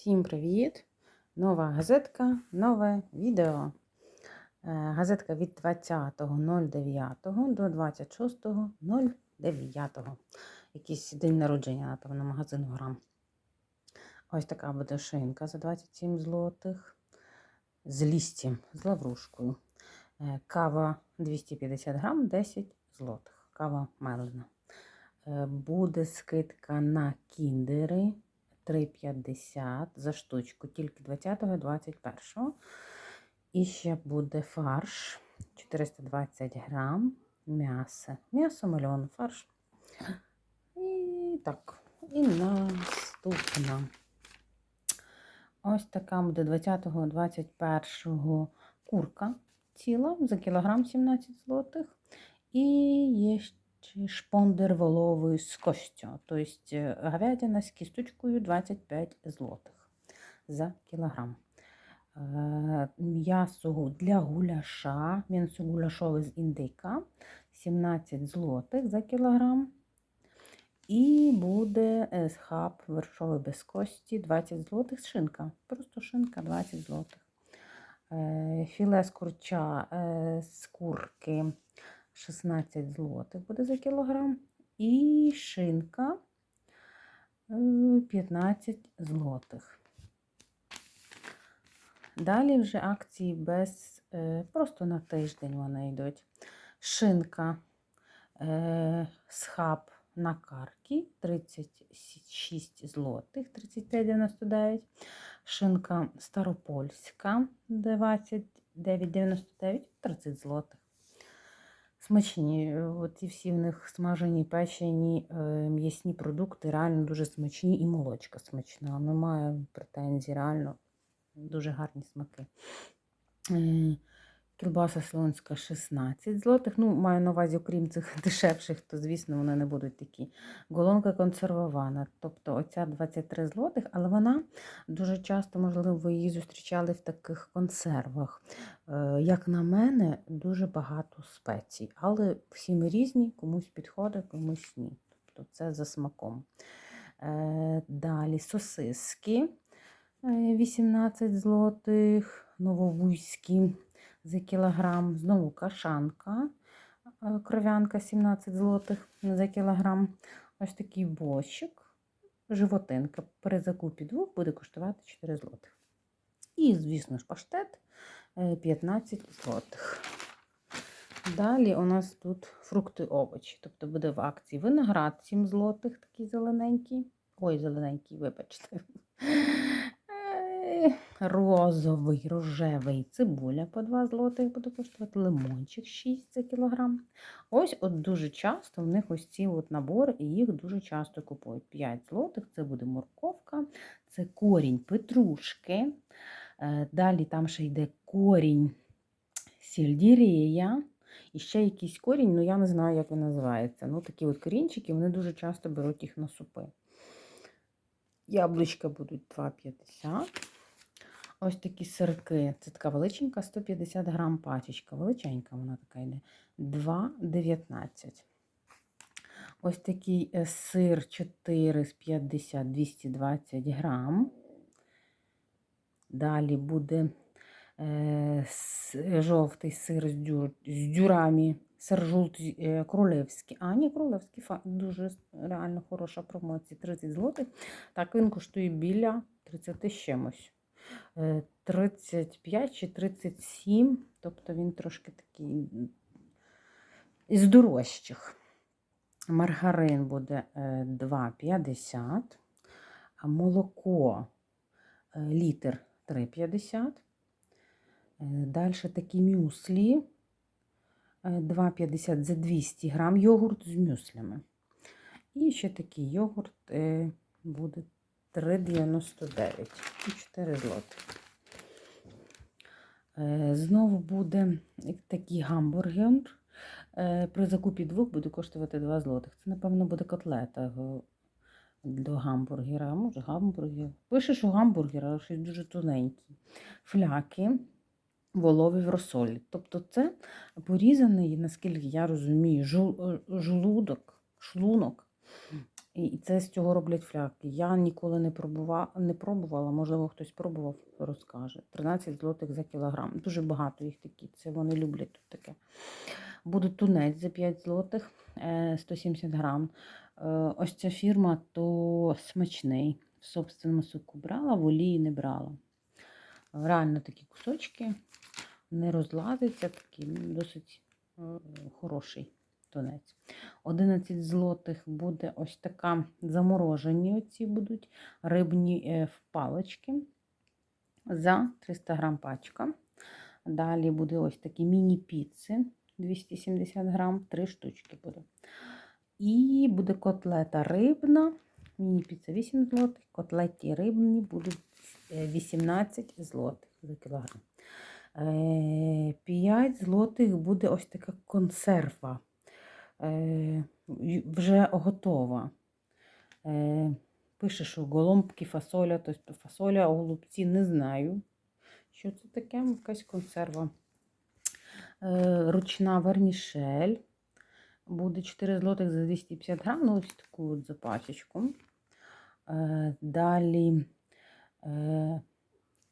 Всім привіт! Нова газетка, нове відео. Е, Газетка від 20.09 до 26.09. Якийсь день народження, напевно, магазину грам. Ось така буде шинка за 27 злотих. З лістям, з лаврушкою. Е, Кава 250 грам, 10 злотих. Кава мелена. Е, Буде скидка на кіндери 3,50 за штучку, тільки 20-го і 21-го. І ще буде фарш 420 грам м'ясо. М'ясо мальон, фарш. І так, і наступна. Ось така буде 20-го, 21-го курка ціла за кілограм 17 злотих. І є ще шпондер воловий з костю, тобто говядина з кісточкою 25 злотих за кілограм. Е, М'ясо для гуляша, м'ясо гуляшове з індика 17 злотих за кілограм. І буде е, схаб вершовий без кості 20 злотих шинка. Просто шинка 20 злотих. Е, Філе з курча е, з курки 16 злотих буде за кілограм. І шинка е, 15 злотих. Далі вже акції без, е, просто на тиждень вони йдуть. Шинка е, схаб на каркі 36 злотих, 35,99. Шинка старопольська 29,99, 30 злотих. Смачні. От і всі в них смажені, печені, е, м'ясні продукти реально дуже смачні і молочка смачна. Немає претензій, реально дуже гарні смаки. Е, Кілбаса слонська 16 злотих. Ну, маю на увазі, окрім цих дешевших, то, звісно, вони не будуть такі. Голонка консервована. Тобто оця 23 злотих, але вона дуже часто, можливо, ви її зустрічали в таких консервах. Е, Як на мене, дуже багато спецій. Але всі ми різні, комусь підходить, комусь ні. Тобто це за смаком. Е, Далі сосиски. е, 18 злотих, нововуйські за кілограм. Знову кашанка, е, кров'янка 17 злотих за кілограм. Ось такий борщик, животинка. При закупі двох буде коштувати 4 злотих. І, звісно ж, паштет е, 15 злотих. Далі у нас тут фрукти овочі. Тобто буде в акції виноград 7 злотих, такий зелененький. Ой, зелененький, вибачте. Е, Розовий, рожевий цибуля по 2 злотих буде коштувати, лимончик 6 за кілограм. Ось от дуже часто в них ось ці от набори, і їх дуже часто купують. 5 злотих це буде морковка, це корінь петрушки. Е, Далі там ще йде корінь сельдерея. І ще якийсь корінь, ну я не знаю, як він називається. Ну, такі от корінчики, вони дуже часто беруть їх на супи. Яблучка будуть 2,50. Ось такі сирки. Це така величенька, 150 грам пачечка. Величенька вона така йде. 2,19. Ось такий е, сир 4 з 50, 220 грам. Далі буде жовтий сир з, дюр, з дюрами. Сир жовтий е, королевський. А, ні, королевський дуже реально хороша промоція. 30 злотих. Так, він коштує біля 30 чимось. Е, 35 чи 37, тобто він трошки такий із дорожчих. Маргарин буде е, 2,50, а молоко е, літр 3,50. Далі такі мюслі е, 2,50 за 200 грам йогурт з мюслями. І ще такий йогурт е, буде 3,99 і 4 злоти. Е, Знову буде такий гамбургер. Е, При закупі двох буде коштувати 2 злотих. Це, напевно, буде котлета до гамбургера. Може гамбургер. Пише, що гамбургер, але щось дуже тоненький. Фляки волові в розсолі. Тобто це порізаний, наскільки я розумію, е, шлунок І це з цього роблять фляги. Я ніколи не пробувала, не пробувала, можливо, хтось пробував, розкаже. 13 злотих за кілограм. Дуже багато їх такі. Це вони люблять тут таке. Буде тунець за 5 злотих, е, 170 грам. Е, Ось ця фірма то смачний. В собственному соку брала, в олії не брала. Реально такі кусочки не розлазиться, такий досить е, хороший тунець. 11 злотих буде ось така заморожені оці будуть рибні е, в палички за 300 грам пачка. Далі буде ось такі міні-піци 270 грам, 3 штучки буде. І буде котлета рибна, міні-піца 8 злотих, котлеті рибні будуть е, 18 злотих за кілограм. 5 злотих буде ось така консерва. Е, Вже готова. Е, Пише, що голомбки, фасоля, тобто фасоля, голубці, не знаю, що це таке, якась консерва. Е, Ручна вермішель. Буде 4 злотих за 250 грам, ну ось таку от за. Е, Далі, е,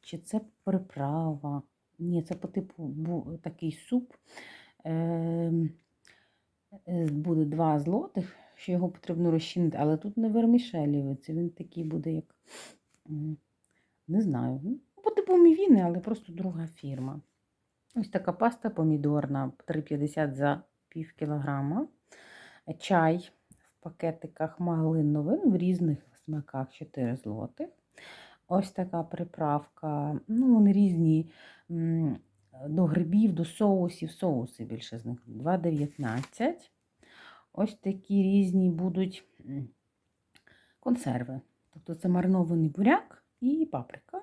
чи це приправа? Ні, це по типу бу- такий суп. Е, е, Буде 2 злотих, що його потрібно розчинити, але тут не вермішелєвий, це він такий буде, як не знаю. ну, По типу мівіни, але просто друга фірма. Ось така паста помідорна 3,50 за пів кілограма. Чай в пакетиках малиновий ну, в різних смаках 4 злотих. Ось така приправка. Ну, вони різні до грибів, до соусів. Соуси більше з них 2,19. Ось такі різні будуть консерви. Тобто це маринований буряк і паприка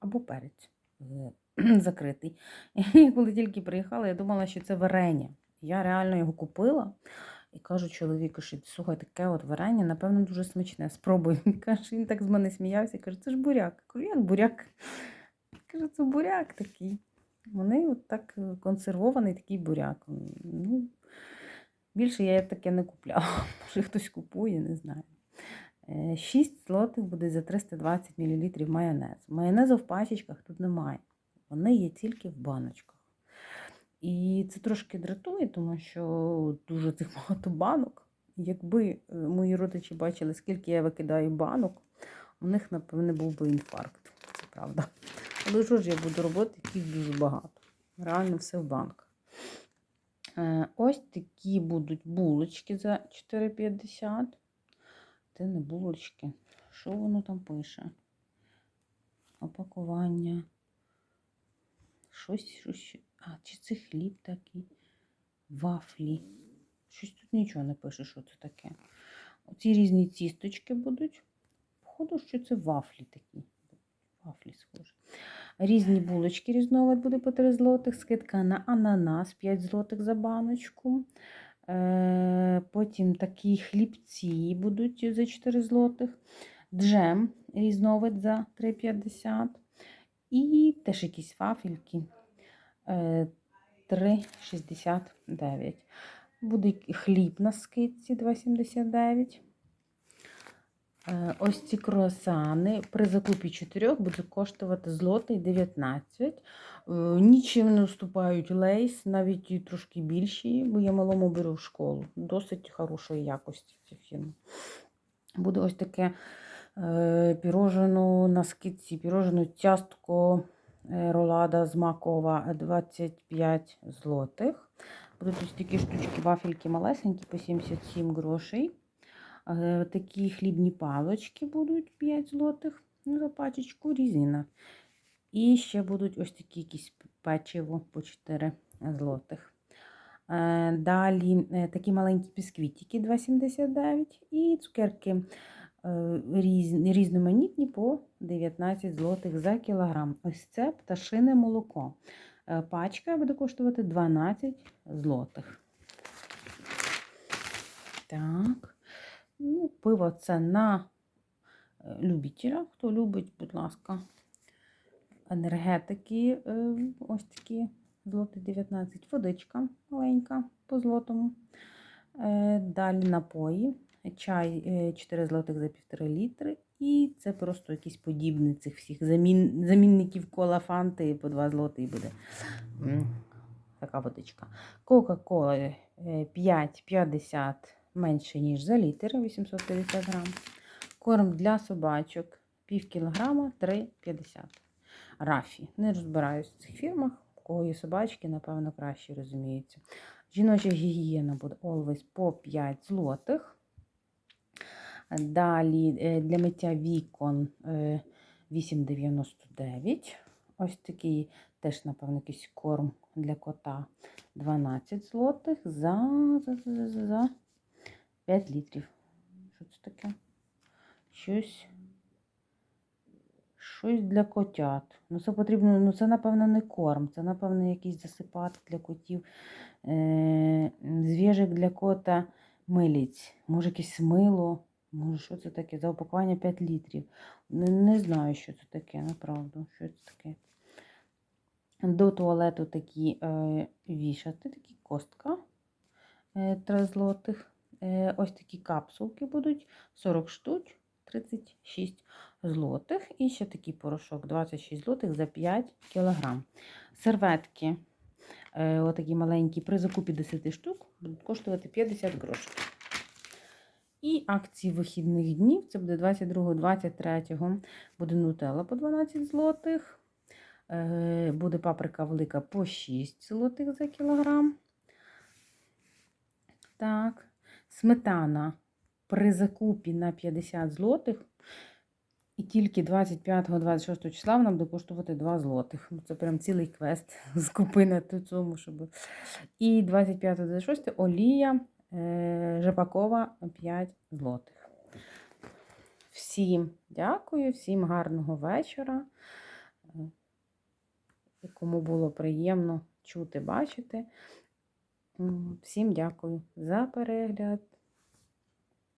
або перець е, закритий. І коли тільки приїхала, я думала, що це варення. Я реально його купила і кажу чоловіку, що слухай, таке от варення, напевно, дуже смачне. Спробуй. Каже, він так з мене сміявся, каже, це ж буряк. Кажу, як буряк? Каже, це буряк такий. Вони от так е, консервований такий буряк. Ну, більше я таке не купляла. Може хтось купує, не знаю. 6 злотих буде за 320 мл майонезу. Майонезу в пачечках тут немає. Вони є тільки в баночках. І це трошки дратує, тому що дуже цих багато банок. Якби е, мої родичі бачили, скільки я викидаю банок, у них, напевне, був би інфаркт. Це правда. Але що ж я буду робити, яких дуже багато. Реально все в банках. Е, Ось такі будуть булочки за 4,50. Це не булочки. Що воно там пише? Опакування. Щось, щось. А, чи це хліб такий? Вафлі. Щось тут нічого не пише, що це таке. Оці різні тісточки будуть. Походу, що це вафлі такі. Вафлі схожі. Різні булочки різновид буде по 3 злотих. Скидка на ананас 5 злотих за баночку. Е, Потім такі хлібці будуть за 4 злотих. Джем різновид за 3,50. І теж якісь вафельки. Е, 3,69. Буде хліб на скидці 2,79. Е, Ось ці круасани при закупі 4 будуть коштувати злотий 19. Е, Нічим не уступають лейс, навіть трошки більші, бо я малому беру в школу. Досить хорошої якості ці фірми. Буде ось таке е, пірожено на скидці, пірожено тястко е, ролада з макова 25 злотих. Будуть ось такі штучки, вафельки малесенькі по 77 грошей. Е, Такі хлібні палочки будуть 5 злотих за пачечку, різина. І ще будуть ось такі якісь печиво по 4 злотих. Е, Далі е, такі маленькі бісквітики 2,79 і цукерки е, різноманітні по 19 злотих за кілограм. Ось це пташине молоко. Е, Пачка буде коштувати 12 злотих. Так. Ну, пиво це на е, любителя. Хто любить, будь ласка. Енергетики е, ось такі злотий 19. Водичка маленька по злотому. Е, Далі напої чай е, 4 злотих за 1,5 літри. І це просто якийсь подібний цих всіх замін, замінників кола фанти по 2 злотих буде. Така водичка. Кока-кола е, 5,50 менше, ніж за літр, 850 грам. Корм для собачок пів кілограма 3,50. Рафі. Не розбираюсь в цих фірмах. У кого є собачки, напевно, краще розуміються. Жіноча гігієна буде Always по 5 злотих. Далі е, для миття вікон е, 8,99. Ось такий теж, напевно, якийсь корм для кота 12 злотих за, за, за, за, за 5 літрів. Що це таке? Щось. Щось для котят. Ну, це потрібно, ну це, напевно, не корм, це, напевно, якийсь засипати для котів. Е, зв'яжик для кота миліць. Може, якесь мило. Може, що це таке? За упакування 5 літрів. Не, не знаю, що це таке, направду. Що це таке? До туалету такі е, вішати, такі костка е, 3 злотих. Е, ось такі капсулки будуть 40 штук, 36 злотих. І ще такий порошок 26 злотих за 5 кілограм. Серветки, е, отакі маленькі, при закупі 10 штук будуть коштувати 50 грошей. І акції вихідних днів, це буде 22-23, буде нутелла по 12 злотих. Е, Буде паприка велика по 6 злотих за кілограм. Так, сметана при закупі на 50 злотих. І тільки 25-26 числа вона буде коштувати 2 злотих. Ну, Це прям цілий квест скупи на ту щоб. І 25-26 олія е, Жапакова 5 злотих. Всім дякую, всім гарного вечора. Е, Кому було приємно чути, бачити. Всім дякую за перегляд.